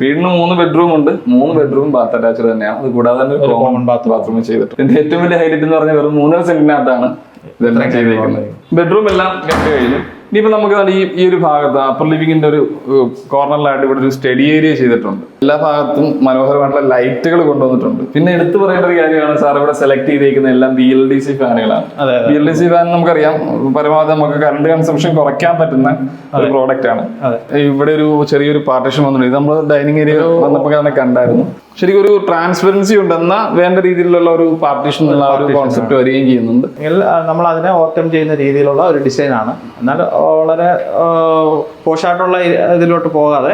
വീടിന് മൂന്ന് ബെഡ്റൂം ഉണ്ട്. മൂന്ന് ബെഡ്റൂം ബാത്ത് അറ്റാച്ച്ഡ് തന്നെയാണ്. അത് കൂടാതെ തന്നെ കോമൺ ബാത്ത് ബാത്റൂം ചെയ്തിട്ട് എന്റെ ഏറ്റവും വലിയ ഹൈലൈറ്റ് എന്ന് പറഞ്ഞാൽ വെറും മൂന്നര സെന്റിനകത്താണ് ഇതെല്ലാം ചെയ്തേക്കുന്നത് ബെഡ്റൂം എല്ലാം കെട്ടി കഴിഞ്ഞു. ഇനിയിപ്പോ നമുക്ക് ഈ ഈ ഒരു ഭാഗത്ത് അപ്പർ ലിവിങ്ങിന്റെ ഒരു കോർണറിലായിട്ട് ഇവിടെ ഒരു സ്റ്റഡി ഏരിയ ചെയ്തിട്ടുണ്ട്. എല്ലാ ഭാഗത്തും മനോഹരമായിട്ടുള്ള ലൈറ്റുകൾ കൊണ്ടുവന്നിട്ടുണ്ട്. പിന്നെ എടുത്തു പറയേണ്ട ഒരു കാര്യമാണ് സാർ ഇവിടെ സെലക്ട് ചെയ്തേക്കുന്ന എല്ലാം B L D C ഫാനുകളാണ്. B L D C fan നമുക്കറിയാം പരമാവധി നമുക്ക് കറണ്ട് കൺസംഷൻ കുറയ്ക്കാൻ പറ്റുന്ന ഒരു പ്രോഡക്റ്റ് ആണ്. ഇവിടെ ഒരു ചെറിയൊരു പാർട്ടിഷൻ വന്നിട്ടുണ്ട്. ഇത് നമ്മൾ ഡൈനിങ് ഏരിയ വന്നപ്പോൾ തന്നെ കണ്ടായിരുന്നു. ശരിക്കും ഒരു ട്രാൻസ്പെറൻസി ഉണ്ടെന്ന വേണ്ട രീതിയിലുള്ള ഒരു പാർട്ടീഷൻ എന്നുള്ള ഒരു കോൺസെപ്റ്റ് വരികയും ചെയ്യുന്നുണ്ട്. നമ്മൾ അതിനെ ഓവർകം ചെയ്യുന്ന രീതിയിലുള്ള ഒരു ഡിസൈൻ ആണ്. എന്നാൽ വളരെ പോഷായിട്ടുള്ള ഇതിലോട്ട് പോകാതെ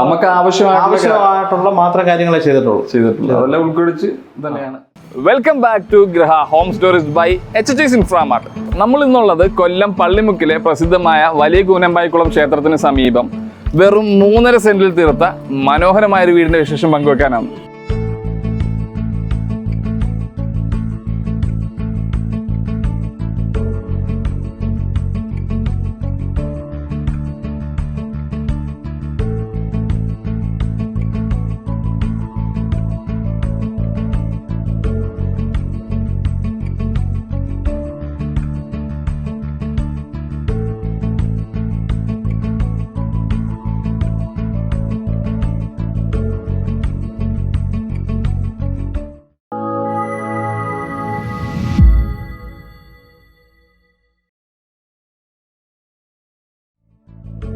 നമുക്ക് ആവശ്യമായിട്ടുള്ള ആവശ്യമായിട്ടുള്ള മാത്രം കാര്യങ്ങളെ ചെയ്തിട്ടുള്ളൂ. ചെയ്തിട്ടുള്ളൂ. അതെല്ലാം ഉൾക്കൊള്ളിച്ച് തന്നെയാണ്. Welcome back to Graha home stories by H H Inframart നമ്മൾ ഇന്നുള്ളത് കൊല്ലം പള്ളിമുക്കിലെ പ്രസിദ്ധമായ വലിയ കൂനമ്പായിക്കുളം ക്ഷേത്രത്തിന് സമീപം. വെറും മൂന്നര സെന്റിൽ തീർത്ത മനോഹരമായ ഒരു വീടിന്റെ വിശേഷം പങ്കുവെക്കാനാണ്.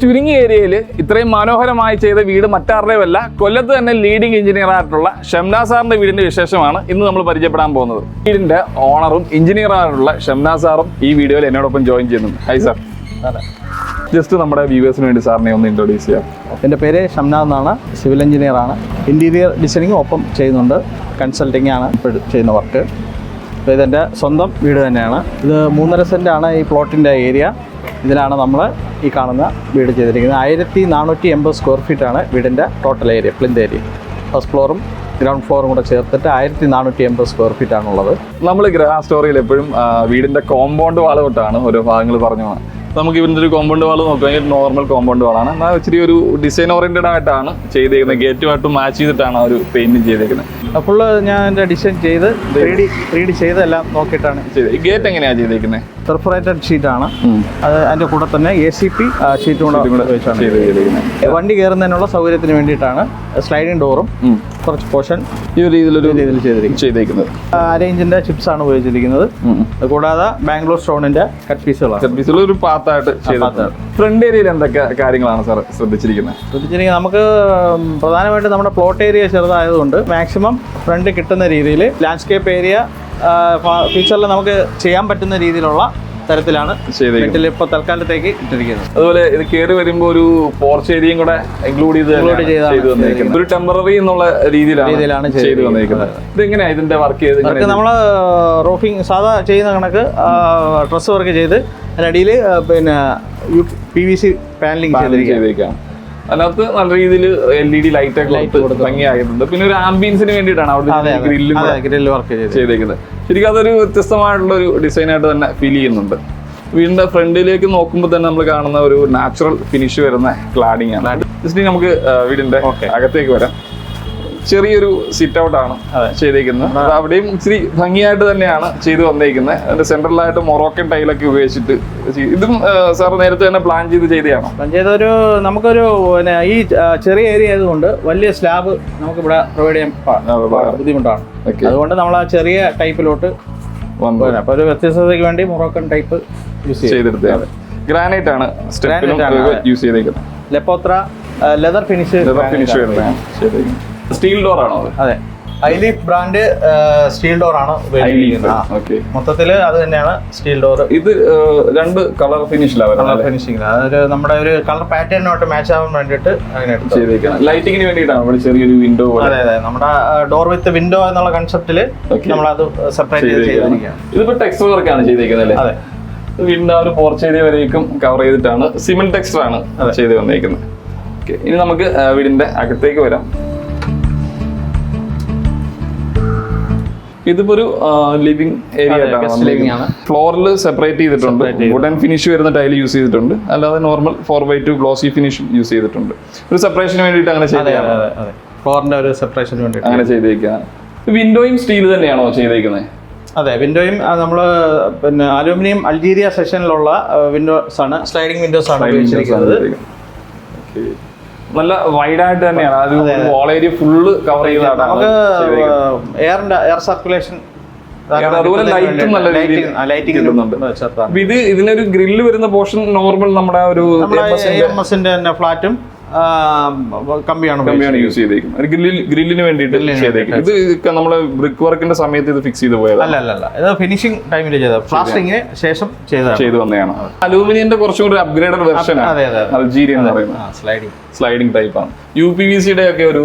ചുരുങ്ങിയ ഏരിയയിൽ ഇത്രയും മനോഹരമായി ചെയ്ത വീട് മറ്റാരുടെയുമല്ല. കൊല്ലത്ത് തന്നെ ലീഡിംഗ് എഞ്ചിനീയർ ആയിട്ടുള്ള ഷംനാ സാറിന്റെ വീടിന്റെ വിശേഷമാണ് ഇന്ന് നമ്മൾ പരിചയപ്പെടാൻ പോകുന്നത്. വീടിന്റെ ഓണറും എഞ്ചിനീയർ ആയിട്ടുള്ള ഷംനാ സാറും ഈ വീഡിയോയിൽ എന്നോടൊപ്പം ജോയിൻ ചെയ്യുന്നുണ്ട്. ഹൈ സാർ ജസ്റ്റ് നമ്മുടെ വ്യൂവേഴ്സിന് വേണ്ടി സാറിനെ ഒന്ന് ഇൻട്രൊഡ്യൂസ് ചെയ്യാം. എന്റെ പേര് ഷംനാ എന്നാണ്. സിവിൽ എഞ്ചിനീയർ ആണ്. ഇന്റീരിയർ ഡിസൈനിങ് ഒപ്പം ചെയ്യുന്നുണ്ട്. കൺസൾട്ടിംഗ് ആണ് ഇപ്പോൾ ചെയ്യുന്ന വർക്ക് ഇതെന്റെ സ്വന്തം വീട് തന്നെയാണ്. ഇത് മൂന്നര സെന്റാണ് ഈ പ്ലോട്ടിന്റെ ഏരിയ ഇതിലാണ് നമ്മൾ ഈ കാണുന്ന വീട് ചെയ്തിരിക്കുന്നത്. ആയിരത്തി നാനൂറ്റി എൺപത് സ്ക്വയർ ഫീറ്റാണ് വീടിന്റെ total area plinth area first ഫ്ലോറും ground ഫ്ലോറും കൂടെ ചേർത്തിട്ട് ആയിരത്തി നാനൂറ്റി എൺപത് സ്ക്വയർ ഫീറ്റ് ആണുള്ളത് നമ്മൾ ഗ്രഹ സ്റ്റോറിയിൽ എപ്പോഴും വീടിന്റെ കോമ്പൗണ്ട് വാൾ തൊട്ടാണ് ഓരോ ഭാഗങ്ങൾ പറഞ്ഞു നമുക്ക് ഇവിടുത്തെ ഒരു കോമ്പൗണ്ട് വാൾ നോക്കുകയാണെങ്കിൽ നോർമൽ കോമ്പൗണ്ട് വാളാണ് എന്നാൽ ഇച്ചിരി ഒരു ഡിസൈൻ ഓറിയന്റഡ് ആയിട്ടാണ് ചെയ്തേക്കുന്നത്. ഗേറ്റുമായിട്ട് മാച്ച് ചെയ്തിട്ടാണ് ഒരു പെയിന്റ് ചെയ്തേക്കുന്നത്. അപ്പോൾ ഞാൻ എന്റെ ഡിസൈൻ ചെയ്ത് ത്രീ ഡി ത്രീ ഡി ചെയ്തെല്ലാം നോക്കിയിട്ടാണ് ചെയ്തത്. ഈ ഗേറ്റ് എങ്ങനെയാണ് ചെയ്തേക്കുന്നത് പെർഫറേറ്റഡ് ഷീറ്റാണ് അത് അതിന്റെ കൂടെ തന്നെ എ സി പി ഷീറ്റും കൂടെ വെച്ചാണ്. വണ്ടി കയറുന്നതിനുള്ള സൗകര്യത്തിന് വേണ്ടിയിട്ടാണ്. സ്ലൈഡിങ് ഡോറും കുറച്ച് പോർഷൻ ഈ ഒരു രീതിയിലൊരു രീതിയിൽ ചെയ്തിരിക്കുന്നത്. ചെയ്തേക്കുന്നത്. അരേഞ്ചിന്റെ ചിപ്സ് ആണ് ഉപയോഗിച്ചിരിക്കുന്നത്. കൂടാതെ ബാംഗ്ലൂർ സ്റ്റോണിന്റെ കട്ട് പീസുകളാണ് കട്ട് പീസുകൾ ഒരു പാത്തായിട്ട് ചെയ്തിട്ടുണ്ട് ഫ്രണ്ട് ഏരിയയിൽ എന്തൊക്കെ കാര്യങ്ങളാണ് സാർ ശ്രദ്ധിച്ചിരിക്കുന്നത്? ശ്രദ്ധിച്ചിരിക്കുന്നത് നമുക്ക് പ്രധാനമായിട്ട് നമ്മുടെ പ്ലോട്ട് ഏരിയ ചെറുതായതുകൊണ്ട് മാക്സിമം ഫ്രണ്ട് കിട്ടുന്ന രീതിയിൽ ലാൻഡ്സ്കേപ്പ് ഏരിയ ഫ്യൂച്ചറിൽ നമുക്ക് ചെയ്യാൻ പറ്റുന്ന രീതിയിലുള്ള തരത്തിലാണ് മെറ്റൽ ഇപ്പോൾ തൽക്കാലത്തേക്ക് ഇട്ടിരിക്കുന്നത്. അതുപോലെ ഇത് കേറി വരുമ്പോൾ ഒരു പോർച്ച് ഏരിയയും കൂടെ ഇൻക്ലൂഡ് ചെയ്ത് ഒരു ടെമ്പററി എന്നുള്ള രീതിയിലാണ് രീതിയിലാണ് വന്നിരിക്കുന്നത് ചെയ്തിരിക്കുന്നത്. വന്നേക്കുന്നത്. ഇതെങ്ങനെയാ ഇതിന്റെ വർക്ക് ചെയ്ത്? നമ്മൾ റോഫിംഗ് സാധാ ചെയ്യുന്ന കണക്ക് ഡ്രസ് വർക്ക് ചെയ്ത് അതിനടിയിൽ പിന്നെ പി വി സി പാനലിംഗ് അതിനകത്ത് നല്ല രീതിയിൽ എൽ ഇ ഡി ലൈറ്റ് ഒക്കെ കൊടുത്ത് ഭംഗിയായിട്ടുണ്ട്. പിന്നെ ഒരു ആംബിയൻസിന് വേണ്ടിയിട്ടാണ് അവിടെ ഗ്രില്ല് ഗ്രില്ലും വർക്ക് ചെയ്ത് ചെയ്തേക്കുന്നത്. ശരിക്കും അതൊരു വ്യത്യസ്തമായിട്ടുള്ള ഒരു ഡിസൈനായിട്ട് തന്നെ ഫീൽ ചെയ്യുന്നുണ്ട്. വീടിന്റെ ഫ്രണ്ടിലേക്ക് നോക്കുമ്പോൾ തന്നെ നമ്മൾ കാണുന്ന ഒരു നാച്ചുറൽ ഫിനിഷ് വരുന്ന ക്ലാഡിംഗ് ആണ്. ജസ്റ്റ് നമുക്ക് വീടിന്റെ അകത്തേക്ക് വരാം. ചെറിയൊരു സിറ്റ് ഔട്ട് ആണ് ചെയ്തേക്കുന്നത്. അത്. അവിടെയും ഇച്ചിരി ഭംഗിയായിട്ട് തന്നെയാണ് ചെയ്തു വന്നേക്കുന്നത്. അതിന്റെ സെൻട്രലായിട്ട് മൊറോക്കൻ ടൈലൊക്കെ ഉപയോഗിച്ചിട്ട് ഇതും സാർ നേരത്തെ തന്നെ പ്ലാൻ ചെയ്ത് ചെയ്തതാണ് പ്ലാൻ ചെയ്തൊരു നമുക്കൊരു പിന്നെ ഈ ചെറിയ ഏരിയ ആയതുകൊണ്ട് വലിയ സ്ലാബ് നമുക്ക് ഇവിടെ പ്രൊവൈഡ് ചെയ്യാൻ ബുദ്ധിമുട്ടാണ്. അതുകൊണ്ട് നമ്മൾ ആ ചെറിയ ടൈപ്പിലോട്ട്. അപ്പൊ ഒരു വ്യത്യസ്തതയ്ക്ക് വേണ്ടി മൊറോക്കൻ ടൈപ്പ് യൂസ് ചെയ്തെടുത്ത ഗ്രാനൈറ്റ് ആണ് യൂസ് ചെയ്തേക്കുന്നത്. ലെപ്പോത്ര ലെതർ ഫിനിഷ് ലെതർ ഫിനിഷ് വരുന്നതാണ് സ്റ്റീൽ ഡോർ ആണോ അതെ? ഐലീഫ് ബ്രാൻഡ് സ്റ്റീൽ ഡോർ ആണ് മൊത്തത്തിൽ അത് തന്നെയാണ് സ്റ്റീൽ ഡോർ ഇത് രണ്ട് കളർ ഫിനിഷിലാണ് കളർ വരുന്നത് ഫിനിഷിംഗ് അതൊരു നമ്മുടെ ഒരു കളർ പാറ്റേണുമായിട്ട് മാച്ച് ആവാൻ വേണ്ടിട്ട് അങ്ങനെ ലൈറ്റിങ്ങിന് വേണ്ടിയിട്ടാണ് ചെറിയൊരു വിൻഡോ അതെ അതെ. നമ്മുടെ ഡോർ വിത്ത് വിൻഡോ എന്നുള്ള കൺസെപ്റ്റിൽ നമ്മൾ അത് സെപ്പറേറ്റ് ചെയ്തിരിക്കുകയാണ്. ഇതിപ്പോ അതെ. വീടിന്റെ ആ ഒരു പോർച്ച് ഏരിയ വരേക്കും കവർ ചെയ്തിട്ടാണ് സിമെന്റ് ടെക്സ്റ്റർ ആണ് ചെയ്ത് വന്നേക്കുന്നത്. ഇനി നമുക്ക് വീടിന്റെ അകത്തേക്ക് വരാം. ഇതിപ്പോ ഒരു ലിവിംഗ് ഏരിയ ആണ്. ഫ്ലോറിൽ സെപ്പറേറ്റ് ചെയ്തിട്ടുണ്ട്. വുഡൻ ഫിനിഷ് വരുന്ന ടൈൽ യൂസ് ചെയ്തിട്ടുണ്ട്. അല്ലാതെ normal four by two glossy finish use ചെയ്തിട്ടുണ്ട്. ഒരു സെപ്പറേഷന് വേണ്ടിയിട്ട് അങ്ങനെ ചെയ്തതാണ് ഫ്ലോറിന്റെ ഒരു സെപ്പറേഷന് വേണ്ടി അങ്ങനെ ചെയ്തേക്കാണ്. വിൻഡോയും സ്റ്റീൽ തന്നെയാണോ ചെയ്തേക്കുന്നത് അതെ വിൻഡോയും നമ്മൾ പിന്നെ അലൂമിനിയം അൾജീരിയ സെഷനിലുള്ള വിൻഡോസ് ആണ് സ്ലൈഡിംഗ് വിൻഡോസ് ആണ് ഉപയോഗിച്ചിരിക്കുന്നത്. നല്ല വൈഡ് ആയിട്ട് തന്നെയാണ്. അത് വോൾ ഏരിയ ഫുള്ള് കവർ നമുക്ക് എയറിന്റെ എയർ സർക്കുലേഷൻ അതുപോലെ ലൈറ്റും നല്ല ലൈറ്റിംഗ് ഇത് ഇതിനൊരു ഗ്രില്ല് വരുന്ന പോർഷൻ നോർമൽ നമ്മുടെ ഒരു ഫ്ലാറ്റും കമ്പിയാണ് കമ്പിയാണ് യൂസ് ചെയ്തേക്കുന്നത്. ഗ്രില്ലിൽ ഗ്രില്ലിന് വേണ്ടിയിട്ട് ചെയ്തേക്കുന്നത്. ഇത് നമ്മൾ ബ്രിക്ക് വർക്കിന്റെ സമയത്ത് ഇത് ഫിക്സ് ചെയ്ത് പോയത്. അല്ല അല്ല അല്ല. ഇത് ഫിനിഷിംഗ് ടൈമിൽ ചെയ്ത പ്ലാസ്റ്ററിങ്ങിന് ശേഷം ചെയ്തതാണ്. ചെയ്തു വന്നതാണ്. അലൂമിനിയന്റെ കുറച്ചും കൂടി അപ്ഗ്രേഡഡ് വെർഷൻ അൽജീരിയ എന്ന് പറയുന്നത്. സ്ലൈഡിംഗ് സ്ലൈഡിംഗ് ടൈപ്പ് ആണ്. യു പി വി സിയുടെ ഒക്കെ ഒരു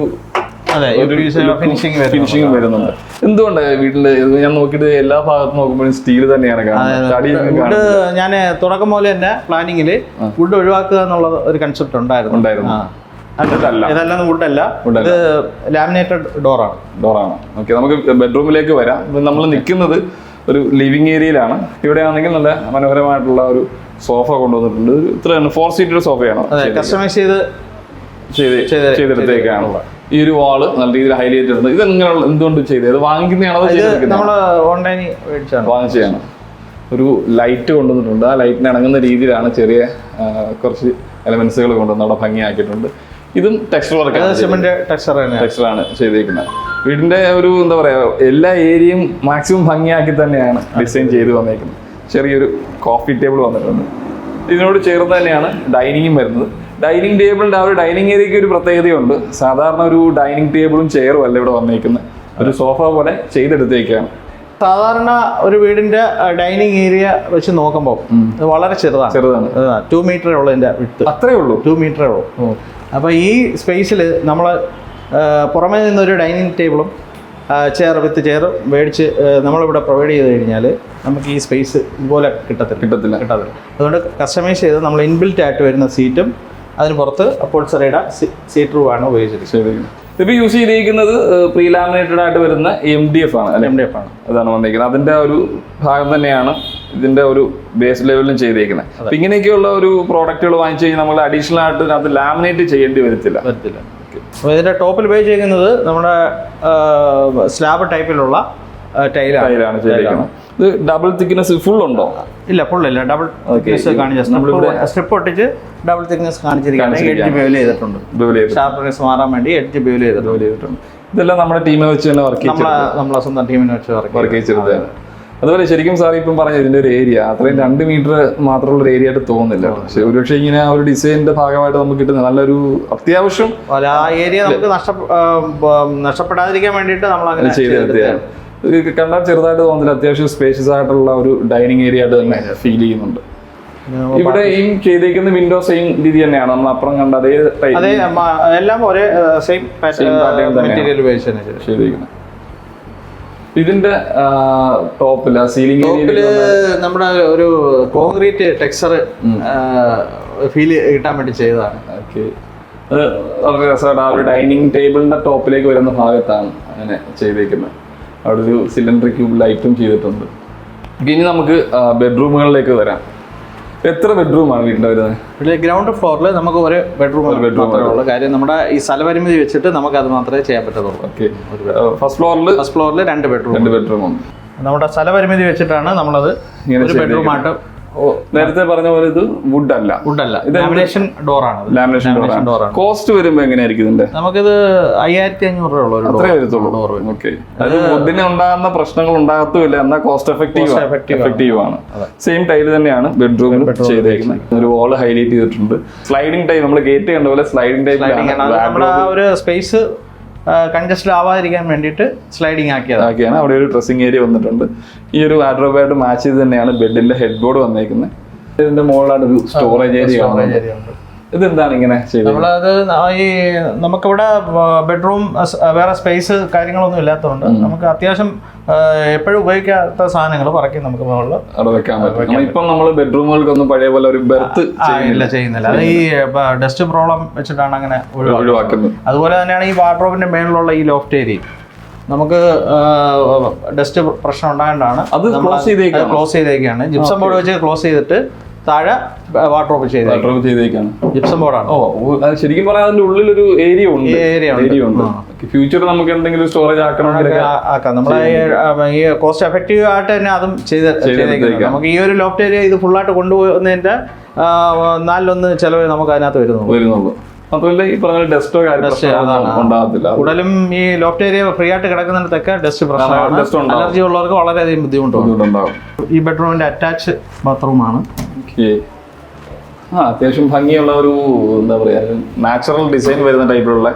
ഫിനിഷിംഗ് വരുന്നുണ്ട്. എന്തുകൊണ്ടാണ് വീട്ടിൽ ഞാൻ നോക്കിയിട്ട് എല്ലാ ഭാഗത്തും നോക്കുമ്പോഴും സ്റ്റീൽ തന്നെയാണ് വുഡ് ഞാൻ തുടക്കം മുതൽ തന്നെ പ്ലാനിങ്ങിൽ വുഡ് ഒഴിവാക്കുക എന്നുള്ള ഒരു കൺസെപ്റ്റ് ഉണ്ടായിരുന്നു. ഉണ്ടായിരുന്നു. ഇതല്ല. വുഡല്ല ഇത് ലാമിനേറ്റഡ് ഡോറാണ് ഡോറാണ് ഓക്കെ നമുക്ക് ബെഡ്റൂമിലേക്ക് വരാം. നമ്മൾ നിൽക്കുന്നത് ഒരു ലിവിംഗ് ഏരിയയിലാണ് ഇവിടെ ആണെങ്കിൽ നല്ല മനോഹരമായിട്ടുള്ള ഒരു സോഫ കൊണ്ടുവന്നിട്ടുണ്ട്. ഇത്രയാണ്. ഇത്ര ഫോർ സീറ്റർ സോഫയാണ് അതെ കസ്റ്റമൈസ് ചെയ്ത് ഈ ഒരു വാൾ നല്ല രീതിയിൽ ഹൈലൈറ്റ് ചെയ്യുന്നത് ഇത് എങ്ങനെയുള്ള എന്തുകൊണ്ട് ചെയ്തത്? വാങ്ങിക്കുന്നതാണോ നമ്മൾ ഓൺലൈനിൽ വാങ്ങിച്ചതാണ്. ഒരു ലൈറ്റ് കൊണ്ടുവന്നിട്ടുണ്ട്. ആ ലൈറ്റിന് ഇണങ്ങുന്ന രീതിയിലാണ് ചെറിയ കുറച്ച് എലമെന്റ്സുകൾ കൊണ്ടുവന്ന് അവിടെ ഭംഗിയാക്കിയിട്ടുണ്ട്. ഇതും ടെക്സ്റ്റർ വർക്ക് ടെക്സ്റ്ററാണ് ചെയ്തേക്കുന്നത്. വീടിന്റെ ഒരു എന്താ പറയാ എല്ലാ ഏരിയയും മാക്സിമം ഭംഗിയാക്കി തന്നെയാണ് ഡിസൈൻ ചെയ്ത് വന്നേക്കുന്നത്. ചെറിയൊരു കോഫി ടേബിൾ വന്നിട്ടുണ്ട്. ഇതിനോട് ചേർന്ന് തന്നെയാണ് ഡൈനിങ്ങും വരുന്നത്. ഡൈനിങ് ടേബിളിന്റെ ആ ഒരു ഡൈനിങ് ഏരിയയ്ക്ക് ഒരു പ്രത്യേകതയുണ്ട്. സാധാരണ ഒരു ഡൈനിങ് ടേബിളും ചെയറും അല്ല ഇവിടെ വന്നേക്കുന്നത്. ഒരു സോഫ പോലെ ചെയ്തെടുത്തേക്കാണ്. സാധാരണ ഒരു വീടിന്റെ ഡൈനിങ് ഏരിയ വെച്ച് നോക്കുമ്പോൾ വളരെ ചെറുതാണ്. ചെറുതാണ്. ടു മീറ്റർ ഉള്ളൂ എന്റെ വിട്ട് അത്രേ ഉള്ളൂ. ടു മീറ്ററേ ഉള്ളൂ. അപ്പോൾ ഈ സ്പേസിൽ നമ്മൾ പുറമേ നിന്നൊരു ഡൈനിങ് ടേബിളും ചെയർ വിത്ത് ചെയർ മേടിച്ച് നമ്മളിവിടെ പ്രൊവൈഡ് ചെയ്ത് കഴിഞ്ഞാൽ നമുക്ക് ഈ സ്പേസ് ഇതുപോലെ കിട്ടത്തില്ല. കിട്ടത്തില്ല. കിട്ടത്തില്ല. അതുകൊണ്ട് കസ്റ്റമൈസ് ചെയ്ത് നമ്മൾ ഇൻബിൽറ്റ് ആയിട്ട് വരുന്ന സീറ്റും അതിന് പുറത്ത് അപ്പോൾസറിയുടെ സീറ്റ് റൂമാണ് ഉപയോഗിച്ചിരിക്കുന്നത്. ഇപ്പൊ യൂസ് ചെയ്തിരിക്കുന്നത് പ്രീ ലാമിനേറ്റഡ് ആയിട്ട് വരുന്ന എം ഡി എഫ് ആണ് എം ഡി എഫ് ആണ്. അതാണ് വന്നിരിക്കുന്നത്. അതിന്റെ ഒരു ഭാഗം തന്നെയാണ് ഇതിന്റെ ഒരു ബേസ് ലെവലിലും ചെയ്തേക്കുന്നത്. അപ്പൊ ഇങ്ങനെയൊക്കെയുള്ള ഒരു പ്രോഡക്റ്റുകൾ വാങ്ങിച്ചു കഴിഞ്ഞാൽ നമ്മൾ അഡീഷണൽ ആയിട്ട് അത് ലാമിനേറ്റ് ചെയ്യേണ്ടി വരത്തില്ല. വരത്തില്ല. ഇതിന്റെ ടോപ്പിൽ ഉപയോഗിച്ചിരിക്കുന്നത് നമ്മുടെ സ്ലാബ് ടൈപ്പിലുള്ള ടൈലാണ് ടൈലാണ് ചെയ്തേക്കുന്നത്. ഇത് ഡബിൾ തിക്നെസ് ഫുൾ ഉണ്ടോ? ഇല്ല ഫുൾ ഇല്ല. ഡബിൾ തിക്നെസ് ഇവിടെ സ്ട്രിപ്പ് ഒട്ടിച്ച് ഡബിൾ തിക്നെസ് കാണിച്ചിരിക്കുകയാണ്. എഡ്ജ് ബേവൽ ചെയ്തിട്ടുണ്ട്. ബേവൽ ചെയ്ത് ഷാർപ്പ്നെസ് മാറാൻ വേണ്ടി എഡ്ജ് ബേവൽ ചെയ്തിട്ടുണ്ട്. ബേവൽ ചെയ്തിട്ടുണ്ട്. ഇതെല്ലാം നമ്മുടെ ടീമിനെ വെച്ച് തന്നെ വർക്ക് നമ്മളെ നമ്മളെ സ്വന്തം ടീമിനെ വെച്ച് വർക്ക് ചെയ്തെടുത്തതാണ് അതുപോലെ ശരിക്കും സാർ ഇപ്പം പറഞ്ഞ ഇതിന്റെ ഒരു ഏരിയ അത്രയും രണ്ട് മീറ്റർ മാത്രമുള്ള ഒരു ഏരിയ ആയിട്ട് തോന്നുന്നില്ല. പക്ഷെ ഒരുപക്ഷെ ഇങ്ങനെ ആ ഒരു ഡിസൈനിന്റെ ഭാഗമായിട്ട് നമുക്ക് കിട്ടുന്ന നല്ലൊരു അത്യാവശ്യം ആ ഏരിയ നമുക്ക് നഷ്ടപ്പെടാതിരിക്കാൻ വേണ്ടിയിട്ട് നമ്മൾ അങ്ങനെ ചെയ്തെടുത്തതാണ് കണ്ടാൽ ചെറുതായിട്ട് തോന്നുന്നില്ല അത്യാവശ്യം സ്പേഷ്യസ് ആയിട്ടുള്ള ഒരു ഡൈനിങ് ഏരിയ ആയിട്ട് തന്നെ ഫീൽ ചെയ്യുന്നുണ്ട്. ഇവിടെ ഈ ചെയ്തേക്കുന്ന വിൻഡോ സെയിം രീതി തന്നെയാണ്. നമ്മൾ അപ്പുറം കണ്ട അതേ ടൈപ്പ് എല്ലാം ഒരേ സെയിം മെറ്റീരിയൽ ഉപയോഗിച്ച്. ചെയ്തേക്കുന്നത്. ഇതിന്റെ ടോപ്പിൽ സീലിംഗ് ടോപ്പിൽ നമ്മുടെ ഒരു കോൺക്രീറ്റ് ടെക്സ്ചർ ഫീൽ കിട്ടാൻ വേണ്ടി ചെയ്തതാണ്. ഓക്കെ അത് വളരെ ആ ഒരു ഡൈനിങ് ടേബിളിന്റെ ടോപ്പിലേക്ക് വരുന്ന ഭാഗത്താണ് അങ്ങനെ ചെയ്തേക്കുന്നത്. അവിടെ ഒരു സിലിണ്ടർ ക്യൂബ് ലൈറ്റും ചെയ്തിട്ടുണ്ട്. ഇനി നമുക്ക് ബെഡ്റൂമുകളിലേക്ക് വരാം. എത്ര ബെഡ്റൂമാണ് വീട്ടിൽ വരുന്നത്? ഗ്രൗണ്ട് ഫ്ലോറിൽ നമുക്ക് ഒരു ബെഡ്റൂം മാത്രമേ ഉള്ളൂ. കാര്യം നമ്മുടെ ഈ സ്ഥലപരിമിതി വെച്ചിട്ട് നമുക്ക് അത് മാത്രമേ ചെയ്യാൻ പറ്റത്തുള്ളൂ. ഓക്കെ. ഫസ്റ്റ് ഫ്ലോറിൽ ഫസ്റ്റ് ഫ്ലോറിൽ രണ്ട് ബെഡ്റൂം രണ്ട് ബെഡ്റൂം നമ്മുടെ സ്ഥലപരിമിതി വെച്ചിട്ടാണ് നമ്മളത് ബെഡ്റൂം ആയിട്ട് നേരത്തെ പറഞ്ഞ പോലെ ഇത് വുഡ് അല്ല. ഇത് ലാമിനേഷൻ ഡോറാണ് ലാമിനേഷൻ ഡോർ ഡോറാണ് കോസ്റ്റ് വരുമ്പോ എങ്ങനെയായിരിക്കും ഇതിന്റെ? നമുക്കിത് അയ്യായിരത്തി അഞ്ഞൂറ് രൂപ ഉള്ളൂ അത്രേ വരത്തുള്ളൂ. ഓക്കെ അത് വുഡിന് ഉണ്ടാകുന്ന പ്രശ്നങ്ങൾ ഉണ്ടാകത്തുമില്ല. എന്നാൽ കോസ്റ്റ് എഫക്റ്റീവ് ആണ്. എഫക്റ്റീവ് ആണ്. സെയിം ടൈൽ തന്നെയാണ് ബെഡ്റൂമിൽ ചെയ്തേക്കുന്നത്. ഒരു വാൾ ഹൈലൈറ്റ് ചെയ്തിട്ടുണ്ട്. സ്ലൈഡിംഗ് ടൈം നമ്മൾ ഗേറ്റ് കണ്ട പോലെ സ്ലൈഡിംഗ് ടൈപ്പ് ആണ്. ഒരു സ്പേസ് കൺജസ്റ്റഡ് ആവാതിരിക്കാൻ വേണ്ടിയിട്ട് സ്ലൈഡിങ് ആക്കിയത് ആക്കിയാണ് അവിടെ ഒരു ഡ്രസ്സിംഗ് ഏരിയ വന്നിട്ടുണ്ട്. ഈ ഒരു വാട്രോബായിട്ട് മാച്ച് ചെയ്ത് തന്നെയാണ് ബെഡിന്റെ ഹെഡ് ബോർഡ് വന്നേക്കുന്നത്. ഇതിന്റെ മുകളിലാണ് ഒരു സ്റ്റോറേജ് ഏരിയ ഇതെന്താണ് ഇങ്ങനെ നമ്മളത് ഈ നമുക്കിവിടെ ബെഡ്റൂം വേറെ സ്പേസ് കാര്യങ്ങളൊന്നും ഇല്ലാത്തതുകൊണ്ട് നമുക്ക് അത്യാവശ്യം എപ്പോഴും ഉപയോഗിക്കാത്ത സാധനങ്ങൾ പറക്കി നമുക്ക് മുകളിൽ ഇപ്പം നമ്മൾ ബെഡ്റൂമുകൾക്കൊന്നും പഴയ പോലെ ഒരു ബെർത്ത് ഇല്ല ചെയ്യുന്നില്ല. അത് ഈ ഡസ്റ്റ് പ്രോബ്ലം വെച്ചിട്ടാണ് അങ്ങനെ ഒഴിവാക്കുന്നത്. അതുപോലെ തന്നെയാണ് ഈ വാർഡ്രോബിന്റെ മേളിലുള്ള ഈ ലോഫ്റ്റ് ഏരിയ നമുക്ക് ഡസ്റ്റ് പ്രശ്നം ഉണ്ടായതുകൊണ്ടാണ് അത് ക്ലോസ് ചെയ്തേക്കാണോ? ക്ലോസ് ചെയ്തേക്കാണ്. ജിപ്സം ബോർഡ് വെച്ച് ക്ലോസ് ചെയ്തിട്ട് താഴെ വാട്ടർ ചെയ്തേക്കാം. ഡ്രോപ്പ് ചെയ്തേക്കാണ്. ജിപ്സം ബോർഡാണ് ഓ ശരിക്കും പറഞ്ഞാൽ അതിന്റെ ഉള്ളിലൊരു ഏരിയ ഉണ്ട്. ഏരിയ ഉണ്ട്. ഫ്യൂച്ചർ നമുക്ക് എന്തെങ്കിലും സ്റ്റോറേജ് ആക്കണമെങ്കിൽ ആ- ആക്കാം. നമ്മളെ ഈ- കോസ്റ്റ് എഫക്റ്റീവ് ആയിട്ട് തന്നെ അതും ചെയ്ത് നമുക്ക് ഈ ഒരു ലോഫ്റ്റ് ഏരിയ ഇത് ഫുള്ളായിട്ട് കൊണ്ടുപോകുന്നതിന്റെ നാലിലൊന്ന് ചെലവ് നമുക്ക് അതിനകത്ത് വരുന്നു വരുന്നുള്ളൂ. മാത്രമല്ല ഈ പറഞ്ഞ ഡസ്റ്റോ ഉണ്ടാകത്തില്ല. കൂടുതലും ഈ ലോഫ്റ്റ് ഏരിയ ഫ്രീ ആയിട്ട് കിടക്കുന്നിടത്തൊക്കെ ഡസ്റ്റ് പ്രശ്നമാണ്. അലർജി ഉള്ളവർക്ക് വളരെയധികം ബുദ്ധിമുട്ടുണ്ട് ഈ ബെഡ്റൂമിന്റെ അറ്റാച്ച് ബാത്റൂമാണ് ഓക്കെ. ആ അത്യാവശ്യം ഭംഗിയുള്ള ഒരു എന്താ പറയാ നാച്ചുറൽ ഡിസൈൻ വരുന്ന ടൈപ്പിലുള്ള